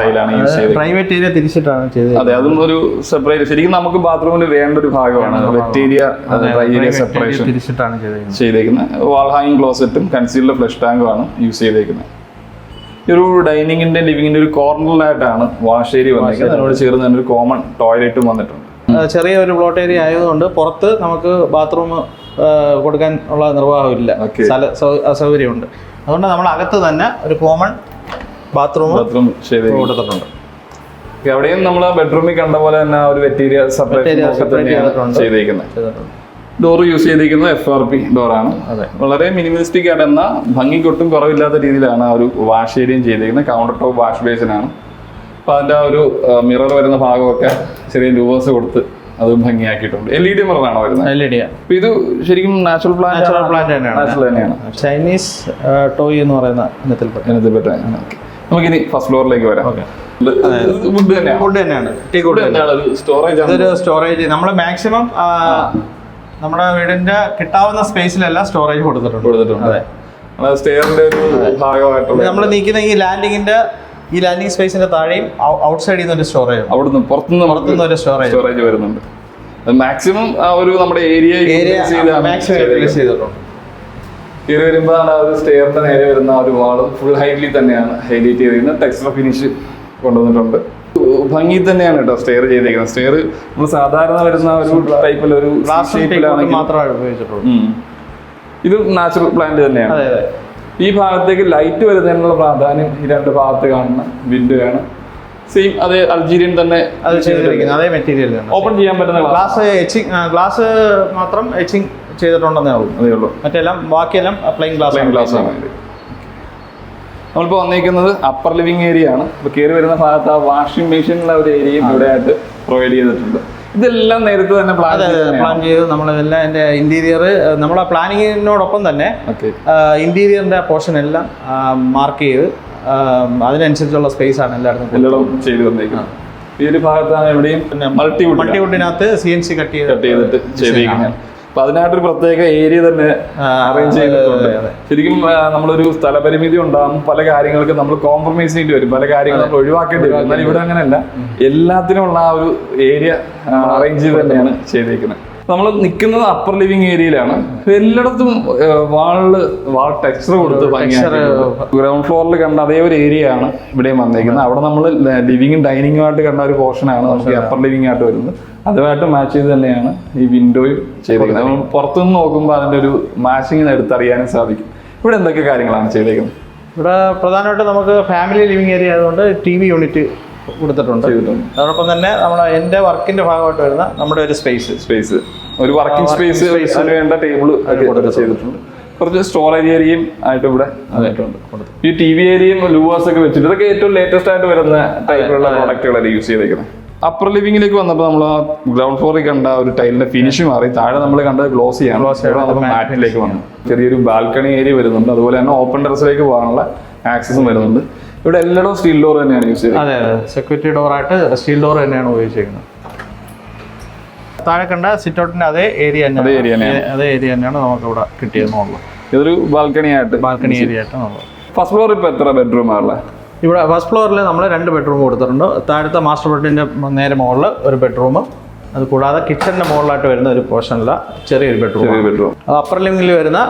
ടൈലാണ് യൂസ് ചെയ്തത് പ്രൈവറ്റ് ഏരിയ തിരിച്ചിട്ടാണ് ചെയ്തത് അതെ അതും ഒരു സെപ്പറേറ്റ് ശരിക്കും നമുക്ക് ബാത്റൂമിൽ വേണ്ട ഒരു ഭാഗമാണ്. Wet area dry area separation തിരിച്ചിട്ടാണ് ചെയ്തേക്കുന്നത് വാൾ ഹാങ്ങിങ് ക്ലോസറ്റും കൺസീൽഡ് ഫ്ലഷ് ടാങ്കും ആണ് യൂസ് ചെയ്തേക്കുന്നത് ഒരു ഡൈനിങ്ങിന്റെ ലിവിങ്ങിന്റെ ഒരു കോർണറിലായിട്ടാണ് വാഷ് ഏരിയ വന്നിരിക്കുന്നത്. അതിനോട് ചേർന്ന് തന്നെ ഒരു കോമൺ ടോയ്ലറ്റും വന്നിട്ടുണ്ട്. ചെറിയ ഒരു പ്ലോട്ട് ഏരിയ ആയതുകൊണ്ട് പുറത്ത് നമുക്ക് ബാത്റൂം കൊടുക്കാൻ ഉള്ള നിർവാഹമില്ല. സ്ഥല അസൗകര്യമുണ്ട്. അതുകൊണ്ട് നമ്മൾ അകത്ത് തന്നെ ഒരു കോമൺ ബാത്റൂം ബാത്റൂം കൊടുത്തിട്ടുണ്ട്. എവിടെയും നമ്മൾ ബെഡ്റൂമിൽ കണ്ട പോലെ തന്നെ ഒരു മെറ്റീരിയൽ ചെയ്തിട്ടുണ്ട്. ഡോർ യൂസ് ചെയ്തിരിക്കുന്നത് എഫ് ആർ പി ഡോറാണ് വളരെ മിനിമലിസ്റ്റിക് ആയിട്ട് എന്നാൽ ഭംഗിക്കൊട്ടും കുറവില്ലാത്ത രീതിയിലാണ് ആ ഒരു വാഷ് ഏരിയയും ചെയ്തിരിക്കുന്നത്. കൗണ്ടർ ടോപ്പ് വാഷ് ബേസിനാണ് അപ്പൊ അതിന്റെ ആ ഒരു മിറർ വരുന്ന ഭാഗമൊക്കെ ചെറിയ ലൂവേഴ്സ് കൊടുത്ത് അത് ഭംഗിയാക്കിയിട്ടുണ്ട്. എൽ ഇ ഡി മറന്നാണോ വരുന്നത്? എൽ ഇ ഡി ഇത് ശരിക്കും നാച്ചുറൽ പ്ലാന്റ് നാച്ചുറൽ പ്ലാന്റ് തന്നെയാണ്. നാച്ചുറൽ തന്നെയാണ്. ചൈനീസ് ടോയ് എന്ന് പറയുന്ന ഇനത്തിൽപ്പെട്ട. ഇനത്തിൽപ്പെട്ട നമുക്കിനി ഫസ്റ്റ് ഫ്ലോറിലേക്ക് വരാം. ഓക്കെ വുഡ് തന്നെയാണ്? തന്നെയാണ്. ടീ വുഡ് തന്നെയാണ്. ഒരു സ്റ്റോറേജ് ഇതൊരു സ്റ്റോറേജ് നമ്മൾ മാക്സിമം നമ്മുടെ വീടിന്റെ കിട്ടാവുന്ന സ്പേസിലല്ല സ്റ്റോറേജ് കൊടുത്തിട്ടുണ്ട്. കൊടുത്തിട്ടുണ്ട്. അതെ. സ്റ്റെയറിന്റെ ഒരു നമ്മൾ നീക്കുന്ന ഈ ലാൻഡിങ്ങിന്റെ ഈ ലാൻഡിങ് സ്പേസിന്റെ താഴെയും ഔട്ട് സൈഡിൽ നിന്ന് ഒരു സ്റ്റോറേജ് അവിടുന്ന് പുറത്തുനിന്ന് പുറത്തുനിന്ന് ഒരു സ്റ്റോറേജ് സ്റ്റോറേജ് വരുന്നുണ്ട്. മാക്സിമം ആ ഒരു നമ്മുടെ ഏരിയ ചെയ്തിട്ടുണ്ട്. കയറി വരുമ്പോൾ ആ ഒരു സ്റ്റെയറിന്റെ നേരെ വരുന്ന ആ ഒരു വാൾ ഫുൾ ഹൈറ്റിൽ തന്നെയാണ് ഹൈലൈറ്റ് ചെയ്തിരിക്കുന്നത്. ടെക്സ്റ്റർ ഫിനിഷ് കൊണ്ടുവന്നിട്ടുണ്ട്. ഭംഗി തന്നെയാണ് കേട്ടോ സ്റ്റെയർ ചെയ്തേക്കുന്നത്. സ്റ്റെയർ നമ്മൾ സാധാരണ വരുന്ന ഒരു ടൈപ്പിൽ ഒരു ഷേപ്പിലാണ് മാത്രമാണ് ഉപയോഗിച്ചിട്ടുള്ളത് ഇത് നാച്ചുറൽ പ്ലാന്റ് തന്നെയാണ്. അതെ അതെ. ഈ ഭാഗത്തേക്ക് ലൈറ്റ് വരുന്നതിനുള്ള പ്രാധാന്യം ഈ രണ്ട് ഭാഗത്ത് കാണുന്ന വിൻഡോയാണ് സെയിം അതേ അൾജീരിയൻ തന്നെ അത് ചെയ്തിരിക്കുന്നത് അതേ മെറ്റീരിയൽ ഓപ്പൺ ചെയ്യാൻ പറ്റുന്ന ഗ്ലാസ് ഗ്ലാസ് എച്ചിങ് ഗ്ലാസ് മാത്രം എച്ചിങ് ചെയ്തിട്ടുണ്ടെന്നേ ഉള്ളൂ. അതേ ഉള്ളൂ. മറ്റെല്ലാം ബാക്കിയെല്ലാം പ്ലെയിൻ ഗ്ലാസ് പ്ലെയിൻ ഗ്ലാസ് ആണ്. നമ്മളിപ്പോൾ വന്നിരിക്കുന്നത് അപ്പർ ലിവിങ് ഏരിയ ആണ്. ഇപ്പോൾ കയറി വരുന്ന ഭാഗത്ത് ആ വാഷിംഗ് മെഷീനുള്ള ഒരു ഏരിയയും ഇവിടെ ആയിട്ട് പ്രൊവൈഡ് ചെയ്തിട്ടുണ്ട്. ഇതെല്ലാം നേരത്തെ തന്നെ പ്ലാൻ പ്ലാൻ ചെയ്ത്. നമ്മളെല്ലാം എന്റെ ഇന്റീരിയർ നമ്മളെ പ്ലാനിങ്ങിനോടൊപ്പം തന്നെ ഇന്റീരിയറിന്റെ പോർഷൻ എല്ലാം മാർക്ക് ചെയ്ത് അതിനനുസരിച്ചുള്ള സ്പേസ് ആണ് എല്ലായിടത്തും എല്ലാം ചെയ്തു വന്നേക്കുന്നത് ഈ ഒരു ഭാഗത്താണ് എവിടെയും മൾട്ടിവുഡ് മൾട്ടിവുഡിനകത്ത് സി എൻ സി കട്ട് ചെയ്ത് കട്ട് ചെയ്തിട്ട് ചെയ്തേക്കുന്നത്. അപ്പൊ അതിനായിട്ടൊരു പ്രത്യേക ഏരിയ തന്നെ അറേഞ്ച് ചെയ്തിട്ടുണ്ട്. ശരിക്കും നമ്മളൊരു സ്ഥലപരിമിതി ഉണ്ടാകും. പല കാര്യങ്ങൾക്ക് നമ്മൾ കോംപ്രമൈസ് ചെയ്യേണ്ടി വരും. പല കാര്യങ്ങളും നമ്മൾ ഒഴിവാക്കേണ്ടി വരും. എന്നാൽ ഇവിടെ അങ്ങനെയല്ല. എല്ലാത്തിനുമുള്ള ആ ഒരു ഏരിയ അറേഞ്ച് ചെയ്ത് തന്നെയാണ് ചെയ്തേക്കുന്നത്. നമ്മൾ നിൽക്കുന്നത് അപ്പർ ലിവിങ് ഏരിയയിലാണ് എല്ലായിടത്തും വാളിൽ വാൾ ടെക്സ്ചർ കൊടുത്ത് ഗ്രൗണ്ട് ഫ്ലോറിൽ കണ്ട അതേ ഒരു ഏരിയ ആണ് ഇവിടെയും വന്നേക്കുന്നത്. അവിടെ നമ്മൾ ലിവിങ്ങും ഡൈനിങ്ങുമായിട്ട് കണ്ട ഒരു പോർഷനാണ് നമുക്ക് അപ്പർ ലിവിംഗ് ആയിട്ട് വരുന്നത്. അതുമായിട്ട് മാച്ച് ചെയ്ത് തന്നെയാണ് ഈ വിൻഡോയും ചെയ്തേക്കുന്നത്. നമ്മൾ പുറത്തുനിന്ന് നോക്കുമ്പോൾ അതിന്റെ ഒരു മാച്ചിങ് എടുത്തറിയാനും സാധിക്കും. ഇവിടെ എന്തൊക്കെ കാര്യങ്ങളാണ് ചെയ്തേക്കുന്നത്? ഇവിടെ പ്രധാനമായിട്ടും നമുക്ക് ഫാമിലി ലിവിങ് ഏരിയ ആയതുകൊണ്ട് ടി വി യൂണിറ്റ് കൊടുത്തിട്ടുണ്ട്. അതോടൊപ്പം തന്നെ നമ്മുടെ എന്റെ വർക്കിന്റെ ഭാഗമായിട്ട് വരുന്ന നമ്മുടെ ഒരു സ്പേസ് സ്പേസ് ഒരു വർക്കിംഗ് സ്പേസ് അതിന് വേണ്ട ടേബിൾ ചെയ്തിട്ടുണ്ട്. കുറച്ച് സ്റ്റോറേജ് ഏരിയയും ആയിട്ട് ഇവിടെ ഈ ടി വി ഏരിയയും ലൂവേഴ്സ് ഒക്കെ വെച്ചിട്ട് ഇതൊക്കെ ഏറ്റവും ലേറ്റസ്റ്റ് ആയിട്ട് വരുന്ന ടൈപ്പിലുള്ള പ്രോഡക്റ്റുകളാണ് യൂസ് ചെയ്തേക്കുന്നത്. അപ്പർ ലിവിംഗിലേക്ക് വന്നപ്പോൾ നമ്മൾ ആ ഗ്രൗണ്ട് ഫ്ലോറിൽ കണ്ട ഒരു ടൈലിന്റെ ഫിനിഷ് മാറി. താഴെ നമ്മൾ കണ്ടത് ഗ്ലോസ് ചെയ്യാണ് വന്നപ്പോൾ മാറ്റിലേക്ക് വന്നു. ചെറിയൊരു ബാൽക്കണി ഏരിയ വരുന്നുണ്ട്. അതുപോലെ തന്നെ ഓപ്പൺ ടെറസിലേക്ക് പോകാനുള്ള ആക്സസും വരുന്നുണ്ട്. ഇവിടെ എല്ലായിടവും സ്റ്റീൽ ഡോർ തന്നെയാണ് യൂസ് ചെയ്യുന്നത് അതെ അതെ. സെക്യൂരിറ്റി ഡോർ ആയിട്ട് സ്റ്റീൽ ഡോർ തന്നെയാണ് ഉപയോഗിച്ചിരിക്കുന്നത്. താഴെ കണ്ട സിറ്റ് ഔട്ടിന്റെ അതേ ഏരിയ അതേ ഏരിയ തന്നെയാണ്. അതേ ഏരിയ തന്നെയാണ് നമുക്ക് ഇവിടെ കിട്ടിയത് ഇതൊരു ബാൽക്കണി ആയിട്ട് ബാൽക്കണി ഏരിയ ആയിട്ട് നമ്മൾ ഫസ്റ്റ് ഫ്ലോർ ഇപ്പൊ എത്ര ബെഡ്റൂം ആണല്ലേ ഇവിടെ ഫസ്റ്റ് ഫ്ലോറിൽ നമ്മൾ രണ്ട് ബെഡ്റൂം കൊടുത്തിട്ടുണ്ട്. താഴത്തെ മാസ്റ്റർ ബെഡിന്റെ നേരെ മുകളിൽ ഒരു ബെഡ്റൂം അത് കൂടാതെ കിച്ചണിന്റെ മുകളിലായിട്ട് വരുന്ന ഒരു പോർഷനിലെ ചെറിയൊരു ബെഡ്റൂം ചെറിയ ബെഡ്റൂം അപ്പർ ലിവിംഗിൽ വരുന്ന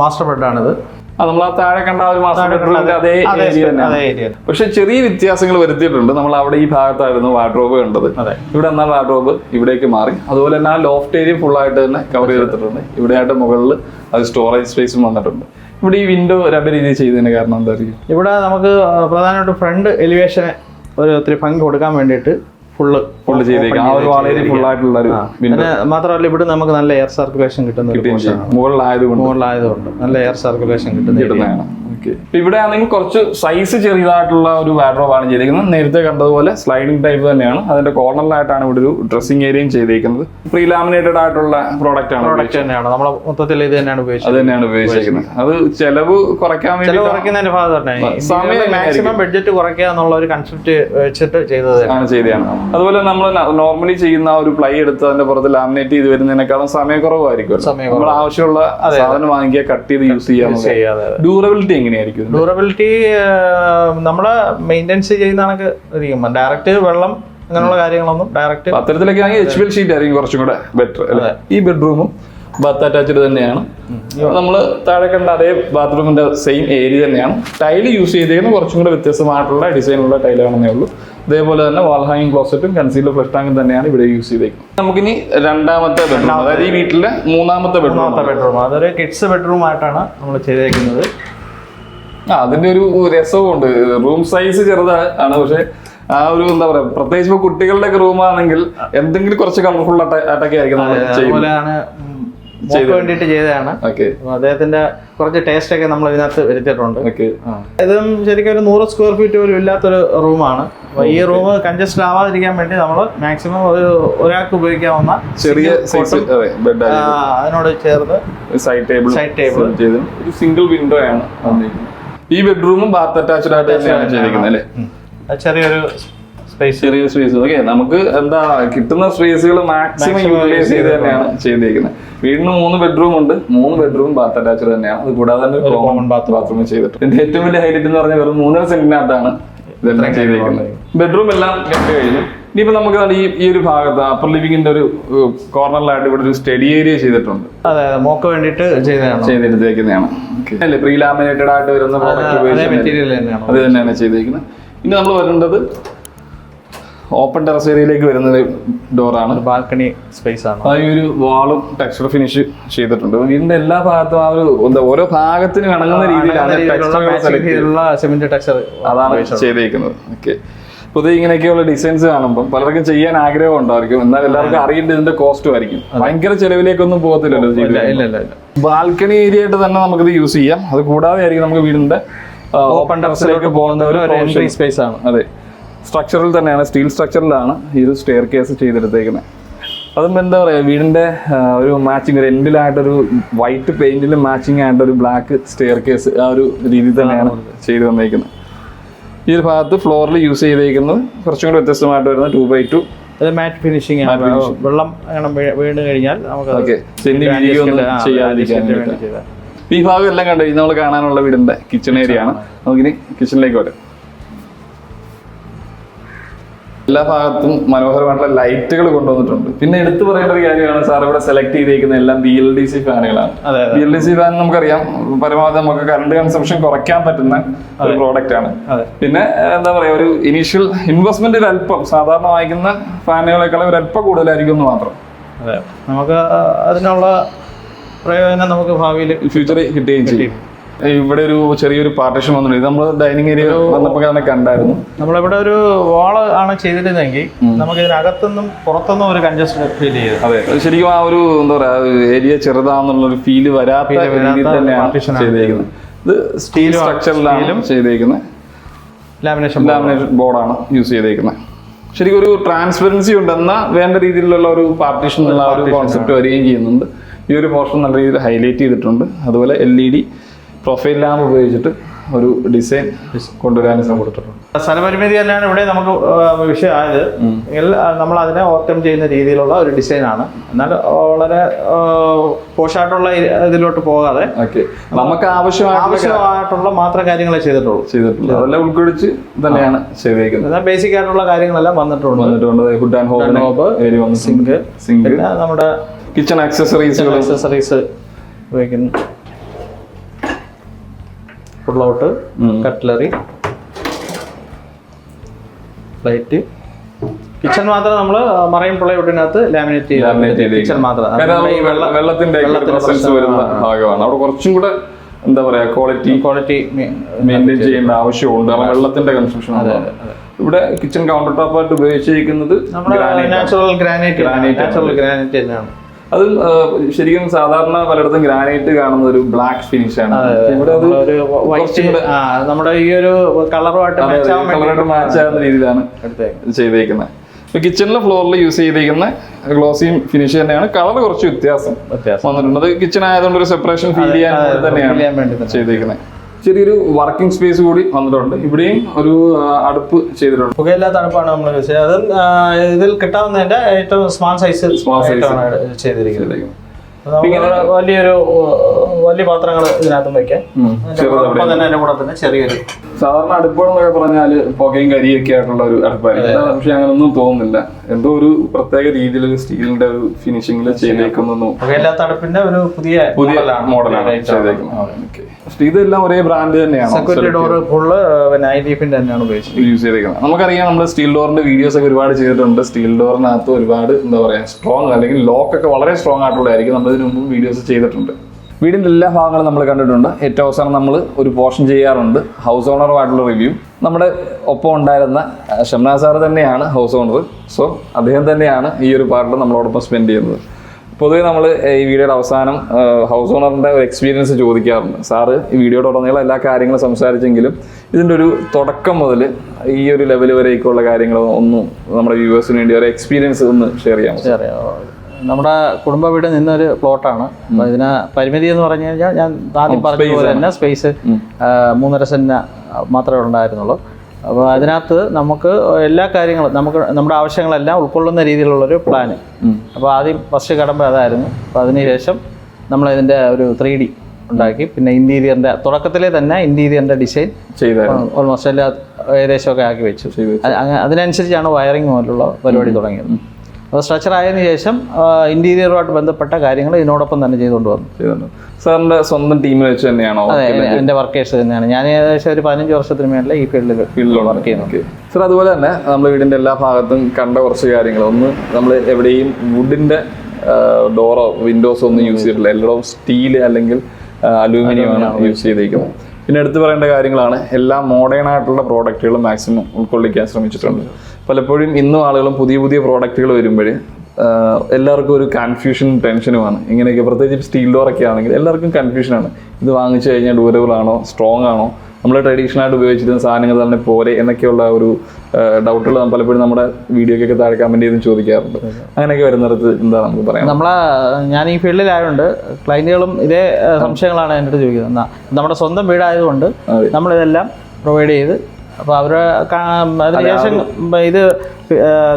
മാസ്റ്റർ ബെഡാണിത് അത് നമ്മൾ ആ താഴെ കണ്ട ഒരു മാസ്റ്റർ ബെഡ്റൂമിന്റെ അതേ ഏരിയ തന്നെ പക്ഷെ ചെറിയ വ്യത്യാസങ്ങൾ വരുത്തിയിട്ടുണ്ട്. നമ്മൾ അവിടെ ഈ ഭാഗത്തായിരുന്നു വാർഡ്രോബ് കണ്ടത്. ഇവിടെ എന്നാൽ വാർഡ്രോബ് ഇവിടേക്ക് മാറി. അതുപോലെ തന്നെ ആ ലോഫ്റ്റ് ഏരിയ ഫുൾ ആയിട്ട് തന്നെ കവർ ചെയ്തിട്ടുണ്ട്. ഇവിടെയായിട്ട് മുകളിൽ അത് സ്റ്റോറേജ് സ്പേസും വന്നിട്ടുണ്ട്. ഇവിടെ ഈ വിൻഡോ രണ്ട് രീതിയിൽ ചെയ്തതിന് കാരണം എന്താ അറിയും ഇവിടെ നമുക്ക് പ്രധാനമായിട്ടും ഫ്രണ്ട് എലിവേഷന് ഒരു ഒത്തിരി ഭംഗി കൊടുക്കാൻ വേണ്ടിയിട്ട് ഫുള്ള് ഫുള്ള് ചെയ്തേക്കാം. ആ ഒരു വളരെ ഫുൾ ആയിട്ടുള്ള ഒരു പിന്നെ മാത്രമല്ല ഇവിടെ നമുക്ക് നല്ല എയർ സർക്കുലേഷൻ കിട്ടുന്ന മുകളിലായതുകൊണ്ട്. മുകളിലായതുകൊണ്ട്. നല്ല എയർ സർക്കുലേഷൻ കിട്ടുന്ന. കിട്ടുന്നതാണ്. ഇവിടെ ആണെങ്കിൽ കുറച്ച് സൈസ് ചെറിയതായിട്ടുള്ള ഒരു വാഡ്രോബ് ആണ് ചെയ്തിരിക്കുന്നത്. നേരത്തെ കണ്ടതുപോലെ സ്ലൈഡിംഗ് ടൈപ്പ് തന്നെയാണ്. അതിന്റെ കോർണറിലായിട്ടാണ് ഇവിടെ ഒരു ഡ്രസ്സിംഗ് ഏരിയയും ചെയ്തിരിക്കുന്നത്. പ്രീ ലാമിനേറ്റഡ് ആയിട്ടുള്ള പ്രോഡക്റ്റ് ആണ് പ്രോഡക്റ്റ് തന്നെയാണ്. നമ്മളെ മൊത്തത്തിൽ ഇത് തന്നെയാണ് ഉപയോഗിച്ചത്. അത് തന്നെയാണ് ഉപയോഗിച്ചിരിക്കുന്നത് അത് ചെലവ് കുറയ്ക്കാൻ വേണ്ടി കുറയ്ക്കുന്നതിന്റെ ഭാഗം സമയം മാക്സിമം ബഡ്ജറ്റ് കുറയ്ക്കുക എന്നുള്ള ഒരു കൺസെപ്റ്റ് വെച്ചിട്ട് ചെയ്തത്. ആണ് ചെയ്തതാണ് അതുപോലെ നമ്മൾ നോർമലി ചെയ്യുന്ന ഒരു പ്ലൈ എടുത്ത് അതിന്റെ പുറത്ത് ലാമിനേറ്റ് ചെയ്ത് വരുന്നതിനേക്കാളും സമയക്കുറവായിരിക്കും സമയം നമ്മൾ ആവശ്യമുള്ള സാധനം വാങ്ങിക്കുക കട്ട് ചെയ്ത് യൂസ് ചെയ്യാൻ ഡ്യൂറബിലിറ്റി എങ്ങനെയായിരിക്കും? ഡ്യൂറബിലിറ്റി നമ്മൾ മെയിന്റെനൻസ് ചെയ്യുന്ന കണക്ക് ഇരിക്കും ഡയറക്റ്റ് വെള്ളം അങ്ങനെയുള്ള കാര്യങ്ങളൊന്നും ഡയറക്റ്റ് അത്തരത്തിലൊക്കെ ആണെങ്കിൽ എച്ച് എൽ ഷീറ്റ് ആയിരിക്കും കുറച്ചും കൂടെ ബെറ്റർ അല്ലേ? ഈ ബെഡ്റൂമും ബാത്ത് അറ്റാച്ച്ഡ് തന്നെയാണ്. നമ്മൾ താഴെ കണ്ട അതേ ബാത്റൂമിന്റെ സെയിം ഏരിയ തന്നെയാണ്. ടൈൽ യൂസ് ചെയ്തേക്കുന്ന കുറച്ചും കൂടെ വ്യത്യസ്തമായിട്ടുള്ള ഡിസൈനുള്ള ടൈലാണെന്നേ ഉള്ളൂ. അതേപോലെ തന്നെ വാൾ ഹാങ്ങിങ് ക്ലോസറ്റും കൺസീലർ ഫ്ലഷ് ടാങ്കും തന്നെയാണ് ഇവിടെ യൂസ് ചെയ്തേക്കുന്നത്. നമുക്കിനി രണ്ടാമത്തെ ബെഡ്റൂം അതായത് ഈ വീട്ടിലെ മൂന്നാമത്തെ ബെഡ്റൂം ബെഡ്റൂം അതൊരു കിഡ്സ് ബെഡ്റൂം ആയിട്ടാണ് നമ്മൾ ചെയ്തേക്കുന്നത്. അതിന്റെ ഒരു രസവുമുണ്ട്. റൂം സൈസ് ചെറുതാണ് പക്ഷെ ആ ഒരു എന്താ പറയാ പ്രത്യേകിച്ച് ഇപ്പൊ കുട്ടികളുടെ ഒക്കെ റൂം ആണെങ്കിൽ എന്തെങ്കിലും കുറച്ച് കളർഫുൾ അറ്റാക്ക് ആയിരിക്കും വേണ്ടിയിട്ട് ചെയ്തതാണ്. അദ്ദേഹത്തിന്റെ കുറച്ച് ടേസ്റ്റ് ഒക്കെ നമ്മൾ ഇതിനകത്ത് വരുത്തിയിട്ടുണ്ട്. ഇതും ശരിക്കും ഒരു നൂറ് സ്ക്വയർ ഫീറ്റ് പോലും ഇല്ലാത്തൊരു റൂമാണ് ഈ റൂം കൺജസ്റ്റഡ് ആവാതിരിക്കാൻ വേണ്ടി നമ്മൾ മാക്സിമം ഒരു ഒരാൾക്ക് ഉപയോഗിക്കാവുന്ന ചെറിയ അതിനോട് ചേർന്ന് സൈഡ് ടേബിൾ സൈഡ് ടേബിൾ ഒരു സിംഗിൾ വിൻഡോ ആണ് വന്നിരിക്കുന്നത്. ഈ ബെഡ്റൂമും ബാത്ത് അറ്റാച്ച്ഡ് ആയിട്ട് തന്നെയാണ് ചെയ്തിരിക്കുന്നത് അല്ലേ? ചെറിയൊരു സ്പേസ് ചെറിയ സ്പേസ് ഓക്കെ നമുക്ക് എന്താ കിട്ടുന്ന സ്പേസുകൾ മാക്സിമം യൂട്ടിലൈസ് ചെയ്ത് തന്നെയാണ് ചെയ്തിരിക്കുന്നത്. വീടിന് മൂന്ന് ബെഡ്റൂം ഉണ്ട്. മൂന്ന് ബെഡ്റൂം ബാത്ത് അറ്റാച്ച്ഡ് തന്നെയാണ്. അത് കൂടാതെ തന്നെ കോമൺ ബാത്ത് ബാത്റൂം ചെയ്തിട്ട് ഇതിന്റെ ഏറ്റവും വലിയ ഹൈലൈറ്റ് എന്ന് പറഞ്ഞാൽ വെറും മൂന്നര സെന്റിനകത്താണ് ഇതെല്ലാം ചെയ്തിരിക്കുന്നത്. ബെഡ്റൂം എല്ലാം കെട്ടി കഴിഞ്ഞു. ഇനിയിപ്പോ നമുക്ക് ഈ ഈ ഒരു ഭാഗത്ത് അപ്പർ ലിവിംഗിന്റെ ഒരു കോർണറിലായിട്ട് ഇവിടെ ഒരു സ്റ്റഡി ഏരിയ ചെയ്തിട്ടുണ്ട്. അതെ മോക്ക് വേണ്ടിയിട്ട് ചെയ്തതാണ്. ചെയ്തെടുത്തേക്കുന്നതാണ് അല്ലേ പ്രീ ലാമിനേറ്റഡ് ആയിട്ട് വരുന്ന മെറ്റീരിയൽ തന്നെയാണ്. അത് തന്നെയാണ് ചെയ്തേക്കുന്നത്. ഇനി നമ്മൾ വരേണ്ടത് ഓപ്പൺ ടെറസ് ഏരിയയിലേക്ക് വരുന്ന ഡോറാണ് ബാൽക്കണി സ്പേസ് ആണ്. ആ ഒരു വാളും ടെക്സ്ചർ ഫിനിഷ് ചെയ്തിട്ടുണ്ട്. വീടിന്റെ എല്ലാ ഭാഗത്തും ആ ഒരു എന്താ ഓരോ ഭാഗത്തിനും ഇണങ്ങുന്ന രീതിയിലാണ് ടെക്സ്ചർ അതാണ് ചെയ്തേക്കുന്നത്. ഓക്കെ. പൊതുവെ ഇങ്ങനെയൊക്കെയുള്ള ഡിസൈൻസ് കാണുമ്പോൾ പലർക്കും ചെയ്യാൻ ആഗ്രഹം ഉണ്ടായിരിക്കും എന്നാൽ എല്ലാവർക്കും അറിയേണ്ടത് ഇതിന്റെ കോസ്റ്റും ആയിരിക്കും. ഭയങ്കര ചെലവിലേക്കൊന്നും പോകത്തില്ലല്ലോ ബാൽക്കണി ഏരിയ ആയിട്ട് തന്നെ നമുക്കിത് യൂസ് ചെയ്യാം. അത് കൂടാതെ ആയിരിക്കും നമുക്ക് വീടിന്റെ ഓപ്പൺ ടെറസിലേക്ക് പോകുന്ന ഒരു എൻട്രി സ്പേസ് ആണ്. അതെ. സ്ട്രക്ചറിൽ തന്നെയാണ്. സ്റ്റീൽ സ്ട്രക്ചറിലാണ് ഈ ഒരു സ്റ്റെയർ കേസ് ചെയ്തെടുത്തേക്കുന്നത് അതും എന്താ പറയുക വീടിന്റെ ആ, ഒരു മാച്ചിങ് ഒരു എൻഡിലായിട്ടൊരു വൈറ്റ് പെയിന്റിൽ മാച്ചിങ് ആയിട്ടൊരു ബ്ലാക്ക് സ്റ്റെയർ കേസ് ആ ഒരു രീതി തന്നെയാണ് ചെയ്തു വന്നേക്കുന്നത് ഈ ഒരു ഭാഗത്ത് ഫ്ലോറിൽ യൂസ് ചെയ്തേക്കുന്നത് കുറച്ചും കൂടി വ്യത്യസ്തമായിട്ട് വരുന്ന ടു ബൈ ടു അത് മാറ്റ് ഫിനിഷിംഗ് ആണ്. വെള്ളം അങ്ങനെ വീണ് കഴിഞ്ഞാൽ നമുക്ക്. ഈ ഭാഗം എല്ലാം കണ്ടു? നമ്മൾ കാണാനുള്ള വീടിന്റെ കിച്ചൺ ഏരിയ ആണ്. നമുക്കിനി കിച്ചണിലേക്ക് വരാം. എല്ലാ ഭാഗത്തും മനോഹരമായിട്ടുള്ള ലൈറ്റുകൾ കൊണ്ടുവന്നിട്ടുണ്ട്. പിന്നെ എടുത്തു പറയേണ്ട ഒരു കാര്യമാണ് സാർ ഇവിടെ സെലക്ട് ചെയ്തേക്കുന്ന എല്ലാം B L D C ഫാനുകളാണ്. B L D C fan നമുക്കറിയാം പരമാവധി നമുക്ക് കറണ്ട് കൺസംഷൻ കുറയ്ക്കാൻ പറ്റുന്ന ഒരു പ്രോഡക്റ്റ് ആണ്. പിന്നെ എന്താ പറയാ ഒരു ഇനീഷ്യൽ ഇൻവെസ്റ്റ്മെന്റ് ഒരു അല്പം സാധാരണ വാങ്ങിക്കുന്ന ഫാനുകളെക്കാളും ഒരു അല്പം കൂടുതലായിരിക്കും എന്ന് മാത്രം. അതെ. നമുക്ക് അതിനുള്ള പ്രയോജനം നമുക്ക് ഭാവിയിൽ ഫ്യൂച്ചറിൽ കിട്ടുകയും ചെയ്യും. ഇവിടെ ഒരു ചെറിയൊരു പാർട്ടിഷൻ വന്നിട്ടുണ്ട്. ഇത് നമ്മൾ ഡൈനിങ് ഏരിയ വന്നപ്പോൾ തന്നെ കണ്ടായിരുന്നു. നമ്മളിവിടെ ഒരു വാൾ ആണ് ചെയ്തിരുന്നെങ്കിൽ നമുക്ക് ഇതിനകത്തുനിന്നും പുറത്തുനിന്നും ഒരു കൺജസ്റ്റ് ഫീൽ ചെയ്തു അതെ. ശരിക്കും ആ ഒരു എന്താ പറയാ ഏരിയ ചെറുതാന്നുള്ള ഒരു ഫീൽ വരാത്ത രീതിയിൽ തന്നെയാണ് partition ആണ്. ചെയ്തേക്കുന്നത്. ഇത് സ്റ്റീൽ സ്ട്രക്ചറിലാണ് ചെയ്തേക്കുന്നത്. ലാമിനേഷൻ ലാമിനേഷൻ ബോർഡാണ് യൂസ് ചെയ്തേക്കുന്നത്. ശരിക്കും ഒരു ട്രാൻസ്പെറൻസി ഉണ്ട്. എന്നാൽ വേണ്ട രീതിയിലുള്ള ഒരു പാർട്ടിഷൻ എന്നുള്ള ഒരു കോൺസെപ്റ്റ് വരികയും ചെയ്യുന്നുണ്ട്. ഈ ഒരു പോർഷൻ നല്ല രീതിയിൽ ഹൈലൈറ്റ് ചെയ്തിട്ടുണ്ട്. അതുപോലെ L E D profile lamp ഉപയോഗിച്ചിട്ട് ഒരു ഡിസൈൻ കൊണ്ടുവരാൻ കൊടുത്തിട്ടുണ്ട്. സ്ഥലപരിമിതി തന്നെയാണ് ഇവിടെ നമുക്ക് വിഷയമായത് നമ്മൾ അതിനെ ഓവർകം ചെയ്യുന്ന രീതിയിലുള്ള ഒരു ഡിസൈനാണ് എന്നാൽ വളരെ പോഷായിട്ടുള്ള ഇതിലോട്ട് പോകാതെ നമുക്ക് ആവശ്യമായ ആവശ്യമായിട്ടുള്ള മാത്രം കാര്യങ്ങളെ ചെയ്തിട്ടുള്ളൂ. ചെയ്തിട്ടുള്ളൂ. അതെല്ലാം ഉൾക്കൊള്ളിച്ച് തന്നെയാണ് ചെയ്തേക്കുന്നത്. എന്നാൽ ബേസിക് ആയിട്ടുള്ള കാര്യങ്ങളെല്ലാം വന്നിട്ടുണ്ട്. വന്നിട്ടുണ്ട്. Hood and hob sink sink നമ്മുടെ കിച്ചൺ ആക്സസറീസ് ആക്സസറീസ് ഉപയോഗിക്കുന്നു. Pullout cutlery. പ്ലേറ്റ് കിച്ചൺ മാത്രം നമ്മൾ മറൈൻ പ്ലൈവുഡിനകത്ത് ലാമിനേറ്റ് ചെയ്ത് കിച്ചൺ മാത്രം. വെള്ളത്തിന്റെ ഭാഗമാണ്. അവിടെ കുറച്ചും കൂടെ എന്താ പറയാ ക്വാളിറ്റി ക്വാളിറ്റി മെയിന്റെയിൻ ചെയ്യേണ്ട ആവശ്യമുണ്ട്. കാരണം വെള്ളത്തിന്റെ കൺസ്ട്രക്ഷൻ ഇവിടെ കിച്ചൺ കൗണ്ടർ ടോപ്പായിട്ട് ഉപയോഗിച്ചിരിക്കുന്നത് granite natural granite granite natural granite തന്നെയാണ്. അതും ശരിക്കും സാധാരണ പലയിടത്തും ഗ്രാനൈറ്റ് കാണുന്ന ഒരു ബ്ലാക്ക് ഫിനിഷ് ആണ്. നമ്മുടെ ഈ ഒരു കളറുമായിട്ട് മാച്ച് ആവാൻ കളറായിട്ട് മാച്ച് ആവുന്ന രീതിയിലാണ് ചെയ്തേക്കുന്നത്. കിച്ചണിലെ ഫ്ലോറിൽ യൂസ് ചെയ്തിരിക്കുന്ന ഗ്ലോസിയും ഫിനിഷ് തന്നെയാണ്. കളർ കുറച്ച് വ്യത്യാസം വന്നിട്ടുണ്ട്. അത് കിച്ചൺ ആയതുകൊണ്ട് ഒരു സെപ്പറേഷൻ ഫീൽ ചെയ്യാൻ തന്നെയാണ് ചെയ്തിരിക്കുന്നത് ചെയ്തേക്കുന്നത്. ചെറിയൊരു വർക്കിംഗ് സ്പേസ് കൂടി വന്നിട്ടുണ്ട്. ഇവിടെയും ഒരു അടുപ്പ് ചെയ്തിട്ടുണ്ട്. പുകയില്ലാത്ത അടുപ്പാണ് നമ്മൾ യൂസ് ചെയ്യുന്നത്. അതും ഇതിൽ കിട്ടാവുന്നതിന്റെ ഏറ്റവും സ്മാൾ സൈസ് സ്മാൾ സൈസ് ചെയ്തിരിക്കുന്നത്. വലിയൊരു വലിയ പാത്രങ്ങൾ ഇതിനകത്തും വെക്കാം. ഒപ്പം തന്നെ അതിന്റെ കൂടെ തന്നെ ചെറിയൊരു സാധാരണ അടുപ്പുകളെന്നൊക്കെ പറഞ്ഞാൽ പുകയും കരിയൊക്കെ ആയിട്ടുള്ള ഒരു അടുപ്പായിരിക്കും. ഇതാ പക്ഷെ അങ്ങനൊന്നും തോന്നുന്നില്ല. എന്തോ ഒരു പ്രത്യേക രീതിയിൽ സ്റ്റീലിന്റെ ഒരു ഫിനിഷിംഗിൽ ചെയ്തേക്കുന്നു പുകയില്ലാത്ത അടുപ്പിന്റെ ഒരു പുതിയ പുതിയ മോഡലാണ്. ചെയ്തേക്കുന്നത്. Okay. ഇതെല്ലാം ഒരേ ബ്രാൻഡ് തന്നെയാണ്? സെക്യൂരിറ്റി ഡോർ ഫുള്ള് പിന്നെ ഐ ഡീഫിന്റെ തന്നെയാണ് ഉപയോഗിച്ചത് യൂസ് ചെയ്തേക്കുന്നത്. നമുക്കറിയാം നമ്മൾ സ്റ്റീൽ ഡോറിന്റെ വീഡിയോസ് ഒക്കെ ഒരുപാട് ചെയ്തിട്ടുണ്ട്. സ്റ്റീൽ ഡോറിനകത്ത് ഒരുപാട് എന്താ പറയാ സ്ട്രോങ് അല്ലെങ്കിൽ ലോക്ക് ഒക്കെ വളരെ സ്ട്രോങ് ആയിട്ടുള്ളതായിരിക്കും. നമ്മൾ ഇതിനു മുമ്പ് വീഡിയോസ് ചെയ്തിട്ടുണ്ട്. വീടിന്റെ എല്ലാ ഭാഗങ്ങളും നമ്മൾ കണ്ടിട്ടുണ്ട്. ഏറ്റവും അവസാനം നമ്മൾ ഒരു പോർഷൻ ചെയ്യാറുണ്ട്. ഹൗസ് ഓണറുമായിട്ടുള്ള റിവ്യൂ നമ്മുടെ ഒപ്പം ഉണ്ടായിരുന്ന ഷംനാ സാർ തന്നെയാണ് ഹൗസ് ഓണർ സോ അദ്ദേഹം തന്നെയാണ് ഈ ഒരു പാർട്ടിൽ നമ്മളോടൊപ്പം സ്പെൻഡ് ചെയ്യുന്നത്. പൊതുവേ നമ്മൾ ഈ വീഡിയോയുടെ അവസാനം ഹൗസ് ഓണറിന്റെ ഒരു എക്സ്പീരിയൻസ് ചോദിക്കാറുണ്ട്. സാറ് ഈ വീഡിയോയുടെ ഉടനീളം എല്ലാ കാര്യങ്ങളും സംസാരിച്ചെങ്കിലും ഇതിന്റെ ഒരു തുടക്കം മുതൽ ഈ ഒരു ലെവൽ വരേക്കുള്ള കാര്യങ്ങൾ ഒന്ന് നമ്മുടെ വ്യൂവേഴ്സിന് വേണ്ടി ഒരു എക്സ്പീരിയൻസ് ഒന്ന് ഷെയർ ചെയ്യാം. അറിയാം നമ്മുടെ കുടുംബ വീട് നിന്നൊരു പ്ലോട്ടാണ്. അപ്പൊ ഇതിന് പരിമിതി എന്ന് പറഞ്ഞു കഴിഞ്ഞാൽ ഞാൻ ആദ്യം പറഞ്ഞ പോലെ തന്നെ സ്പേസ് മൂന്നര സെന്റ് മാത്രമേ ഉണ്ടായിരുന്നുള്ളൂ. അപ്പോൾ അതിനകത്ത് നമുക്ക് എല്ലാ കാര്യങ്ങളും നമുക്ക് നമ്മുടെ ആവശ്യങ്ങളെല്ലാം ഉൾക്കൊള്ളുന്ന രീതിയിലുള്ളൊരു പ്ലാന് അപ്പോൾ ആദ്യം ഫസ്റ്റ് കടമ്പ അതായിരുന്നു. അപ്പോൾ അതിനുശേഷം നമ്മൾ ഇതിന്റെ ഒരു ത്രീ ഡി ഉണ്ടാക്കി. പിന്നെ ഇന്റീരിയറിന്റെ തുടക്കത്തിലെ തന്നെ ഇന്റീരിയറിന്റെ ഡിസൈൻ ഓൾമോസ്റ്റ് എല്ലാ ഏകദേശമൊക്കെ ആക്കി വെച്ചു. അതിനനുസരിച്ചാണ് വയറിംഗ് പോലുള്ള പരിപാടി തുടങ്ങിയത്. അപ്പോൾ സ്ട്രക്ചർ ആയതിനു ശേഷം ഇന്റീരിയറുമായിട്ട് ബന്ധപ്പെട്ട കാര്യങ്ങൾ ഇതിനോടൊപ്പം തന്നെ ചെയ്തുകൊണ്ട് വന്നു. ചെയ്തിട്ടുണ്ട് സാറിന്റെ സ്വന്തം ടീമിൽ വെച്ച് തന്നെയാണോ അതെ എന്റെ വർക്കേഴ്സ് തന്നെയാണ്. ഞാൻ ഏകദേശം ഒരു പതിനഞ്ച് വർഷത്തിന് മേളിൽ ഈ ഫീൽഡിൽ ഫീൽഡിൽ വർക്ക് ചെയ്യുന്നു സർ അതുപോലെ തന്നെ നമ്മൾ വീടിന്റെ എല്ലാ ഭാഗത്തും കണ്ട കുറച്ച് കാര്യങ്ങൾ ഒന്ന് നമ്മൾ എവിടെയും വുഡിന്റെ ഡോറോ വിൻഡോസോ ഒന്നും യൂസ് ചെയ്തിട്ടില്ല. എല്ലായിടവും സ്റ്റീൽ അല്ലെങ്കിൽ അലൂമിനിയം ആണ്. യൂസ് ചെയ്തേക്കുന്നത്. പിന്നെ എടുത്തു പറയേണ്ട കാര്യങ്ങളാണ്. എല്ലാ മോഡേൺ ആയിട്ടുള്ള പ്രോഡക്റ്റുകളും മാക്സിമം ഉൾക്കൊള്ളിക്കാൻ ശ്രമിച്ചിട്ടുണ്ട്. പലപ്പോഴും ഇന്നും ആളുകളും പുതിയ പുതിയ പ്രോഡക്റ്റുകൾ വരുമ്പോൾ എല്ലാവർക്കും ഒരു കൺഫ്യൂഷൻ ടെൻഷനുമാണ് ഇങ്ങനെയൊക്കെ പ്രത്യേകിച്ച് സ്റ്റീൽ ഡോറൊക്കെ ആണെങ്കിൽ എല്ലാവർക്കും കൺഫ്യൂഷനാണ് ഇത് വാങ്ങിച്ചു കഴിഞ്ഞാൽ ഡ്യൂറബിൾ ആണോ സ്ട്രോങ് ആണോ? നമ്മൾ ട്രഡീഷണൽ ആയിട്ട് ഉപയോഗിച്ചിരുന്ന സാധനങ്ങൾ തന്നെ പോരെ എന്നൊക്കെയുള്ള ഒരു ഡൗട്ടുകൾ പലപ്പോഴും നമ്മുടെ വീഡിയോക്കൊക്കെ താഴെ കമന്റ് ചെയ്തും ചോദിക്കാറുണ്ട്. അങ്ങനെയൊക്കെ വരുന്നിടത്ത് എന്താ നമുക്ക് പറയാം നമ്മളെ ഞാൻ ഈ ഫീൽഡിലായതുകൊണ്ട് ക്ലൈന്റുകളും ഇതേ സംശയങ്ങളാണ് എന്റെ അടുത്ത് ചോദിക്കുന്നത്. നമ്മുടെ സ്വന്തം വീടായതുകൊണ്ട്. നമ്മളിതെല്ലാം പ്രൊവൈഡ് ചെയ്ത് അപ്പോൾ അവർ അതിനുശേഷം ഇത്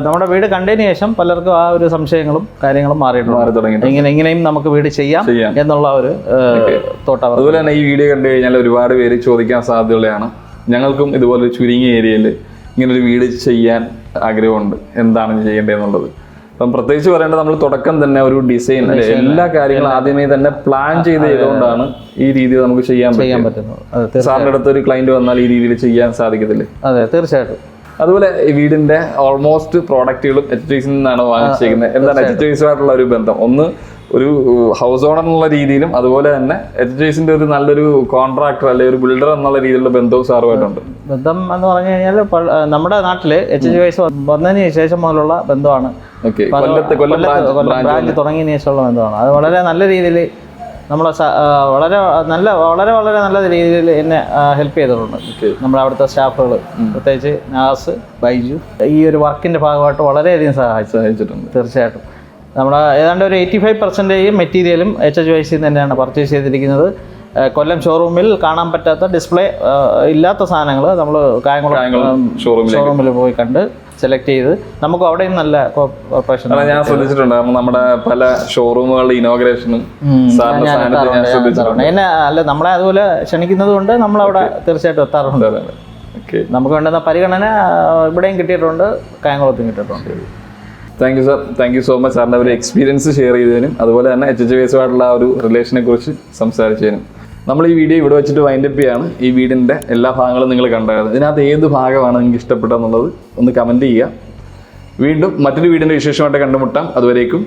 നമ്മുടെ വീട് കണ്ടതിന് ശേഷം പലർക്കും ആ ഒരു സംശയങ്ങളും കാര്യങ്ങളും മാറിയിട്ടുണ്ട്. ഇങ്ങനെ ഇങ്ങനെയും നമുക്ക് വീട് ചെയ്യാം. എന്നുള്ള ഒരു തോട്ടം അതുപോലെ തന്നെ ഈ വീഡിയോ കണ്ടു കഴിഞ്ഞാൽ ഒരുപാട് പേര് ചോദിക്കാൻ സാധ്യതയുള്ളതാണ്. ഞങ്ങൾക്കും ഇതുപോലെ ചുരുങ്ങിയ ഏരിയയിൽ ഇങ്ങനൊരു വീട് ചെയ്യാൻ ആഗ്രഹമുണ്ട്. എന്താണ് ചെയ്യേണ്ടതെന്നുള്ളത്? അപ്പം പ്രത്യേകിച്ച് പറയേണ്ടത് നമ്മൾ തുടക്കം തന്നെ ഒരു ഡിസൈൻ എല്ലാ കാര്യങ്ങളും ആദ്യമേ തന്നെ പ്ലാൻ ചെയ്ത് ചെയ്തുകൊണ്ടാണ് ഈ രീതിയിൽ നമുക്ക് ചെയ്യാൻ ചെയ്യാൻ പറ്റുന്നത്. സാറിന്റെ അടുത്ത് ഒരു ക്ലയന്റ് വന്നാൽ ഈ രീതിയിൽ ചെയ്യാൻ സാധിക്കത്തില്ലേ? അതെ തീർച്ചയായിട്ടും. അതുപോലെ ഈ വീടിന്റെ ഓൾമോസ്റ്റ് പ്രോഡക്റ്റുകളും എച്ച് നിന്നാണ് വാങ്ങിച്ചിരിക്കുന്നത്. എന്താണ് എച്ച് ആയിട്ടുള്ള ഒരു ബന്ധം? ഒന്ന് ഒരു ഹൗസ് ഓണർ എന്നുള്ള രീതിയിലും അതുപോലെ തന്നെ എച്ച് ജെയ്സിന്റെ ഒരു നല്ലൊരു കോൺട്രാക്ടർ അല്ലെങ്കിൽ ഒരു ബിൽഡർ എന്നുള്ള രീതിയിലുള്ള ബന്ധവും സാറുമായിട്ടുണ്ട്. ബന്ധം എന്ന് പറഞ്ഞു കഴിഞ്ഞാൽ നമ്മുടെ നാട്ടിൽ എച്ച് ജി വൈസ് വന്നതിന് ശേഷം മുതലുള്ള ബന്ധമാണ്. ബ്രാഞ്ച് തുടങ്ങിയതിന് ശേഷമുള്ള ബന്ധമാണ്. അത് വളരെ നല്ല രീതിയിൽ നമ്മളെ വളരെ നല്ല വളരെ വളരെ നല്ല രീതിയിൽ എന്നെ ഹെൽപ്പ് ചെയ്തിട്ടുണ്ട്. നമ്മുടെ അവിടുത്തെ സ്റ്റാഫുകൾ പ്രത്യേകിച്ച് നാസ് ബൈജു. ഈ ഒരു വർക്കിന്റെ ഭാഗമായിട്ട് വളരെയധികം സഹായിച്ചു. സഹായിച്ചിട്ടുണ്ട്. തീർച്ചയായിട്ടും. നമ്മുടെ ഏതാണ്ട് ഒരു എയ്റ്റി ഫൈവ് പെർസെന്റേജ് മെറ്റീരിയലും എച്ച് എച്ച് വൈസിൽ തന്നെയാണ് പർച്ചേസ് ചെയ്തിരിക്കുന്നത്. കൊല്ലം ഷോറൂമിൽ കാണാൻ പറ്റാത്ത ഡിസ്പ്ലേ ഇല്ലാത്ത സാധനങ്ങൾ നമ്മൾ കായംകുളം ഷോറൂമിൽ പോയി കണ്ട് സെലക്ട് ചെയ്ത് നമുക്ക് അവിടെയും നല്ല കോർപ്പറേഷൻ ഞാൻ ശ്രദ്ധിച്ചിട്ടുണ്ട്. നമ്മുടെ പല ഷോറൂമുകളുടെ ഇനോഗ്രേഷനും എന്നെ അല്ല നമ്മളെ അതുപോലെ ക്ഷണിക്കുന്നത് കൊണ്ട് നമ്മളവിടെ തീർച്ചയായിട്ടും എത്താറുണ്ട്. നമുക്ക് വേണ്ടുന്ന പരിഗണന ഇവിടെയും കിട്ടിയിട്ടുണ്ട് കായംകുളത്തും കിട്ടിയിട്ടുണ്ട്. Thank you sir thank you so much സാറിന്റെ ഒരു എക്സ്പീരിയൻസ് ഷെയർ ചെയ്തതിനും അതുപോലെ തന്നെ എച്ച് എച്ച് വേസുമായിട്ടുള്ള ആ ഒരു റിലേഷനെ കുറിച്ച് സംസാരിച്ചതിനും. നമ്മൾ ഈ വീഡിയോ ഇവിടെ വെച്ചിട്ട് വൈൻഡപ്പ് ചെയ്യാണ്. ഈ വീടിന്റെ എല്ലാ ഭാഗങ്ങളും നിങ്ങൾ കണ്ടത് ഇതിനകത്ത് ഏത് ഭാഗമാണ് നിങ്ങൾക്ക് ഇഷ്ടപ്പെട്ടതെന്നുള്ളത് ഒന്ന് കമന്റ് ചെയ്യുക. വീണ്ടും മറ്റൊരു വീടിന്റെ വിശേഷമായിട്ട് കണ്ടുമുട്ടാം. അതുവരേക്കും